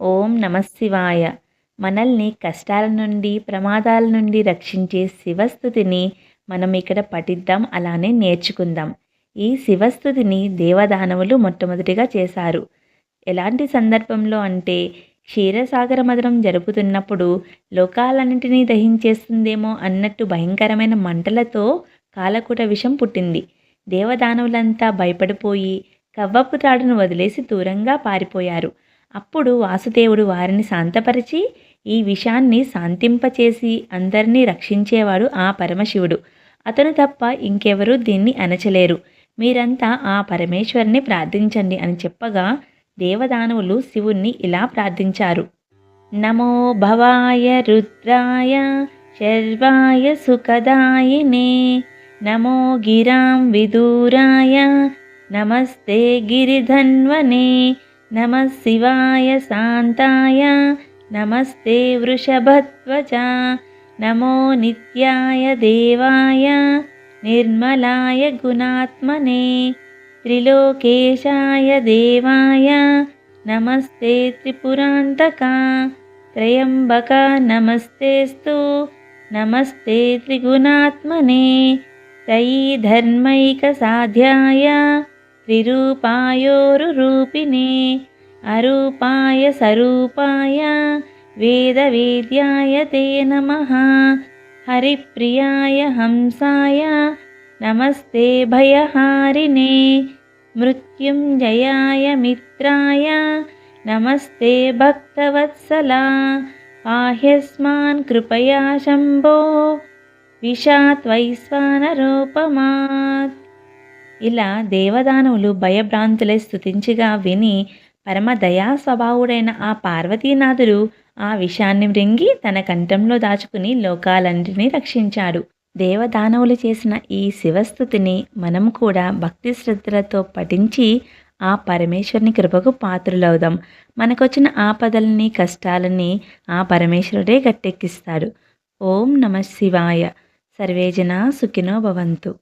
ఓం నమశివాయ మనల్ని కష్టాల నుండి ప్రమాదాల నుండి రక్షించే శివస్థుతిని మనం ఇక్కడ పఠిద్దాం అలానే నేర్చుకుందాం. ఈ శివస్థుతిని దేవదానవులు మొట్టమొదటిగా చేశారు. ఎలాంటి సందర్భంలో అంటే క్షీరసాగర మదనం జరుపుతున్నప్పుడు లోకాలన్నింటినీ దహించేస్తుందేమో అన్నట్టు భయంకరమైన మంటలతో కాలకూట విషం పుట్టింది. దేవదానవులంతా భయపడిపోయి కవ్వపు తాడును వదిలేసి దూరంగా పారిపోయారు. అప్పుడు వాసుదేవుడు వారిని శాంతపరిచి ఈ విషాన్ని శాంతింపచేసి అందరినీ రక్షించేవాడు ఆ పరమశివుడు. అతను తప్ప ఇంకెవరూ దీన్ని అణచలేరు మీరంతా ఆ పరమేశ్వరుని ప్రార్థించండి అని చెప్పగా దేవదానవులు శివుణ్ణి ఇలా ప్రార్థించారు. నమో భవాయ రుద్రాయ శర్వాయ సుఖదాయినే. నమో గిరాం విదూరాయ నమస్తే గిరిధన్వనే. నమ శివాయ శాంతాయ నమస్తే వృషభధ్వజ నమో నిత్యాయ దేవాయ నిర్మలాయ గుణాత్మనే త్రిలోకేశాయ దేవాయ నమస్తే త్రిపురాంతక త్రయంబక నమస్తేస్తు నమస్తే త్రిగుణాత్మనే త్రయీ ధర్మైక సాధ్యాయ త్రిరూపాయోరురూపిణే అరూపాయ సరూపాయ వేద వేద్యాయ తే నమ హరిప్రియాయ హంసాయ నమస్తే భయహారిణే మృత్యుంజయాయ మిత్రాయ నమస్తే భక్తవత్సలా పాహ్యస్మాన్ కృపయా శంభో విషాత్వైశ్వానరూపమాత్ ఇలా దేవదానవులు భయభ్రాంతులై స్థుతించిగా విని పరమ దయా స్వభావుడైన ఆ పార్వతీనాథుడు ఆ విషాన్ని మృంగి తన కంఠంలో దాచుకుని లోకాలన్నింటినీ రక్షించాడు. దేవదానవులు చేసిన ఈ శివస్థుతిని మనం కూడా భక్తి శ్రద్ధలతో పఠించి ఆ పరమేశ్వరుని కృపకు పాత్రులవుదాం. మనకొచ్చిన ఆపదల్ని కష్టాలని ఆ పరమేశ్వరుడే గట్టెక్కిస్తాడు. ఓం నమ శివాయ. సర్వేజన సుఖినో భవంతు.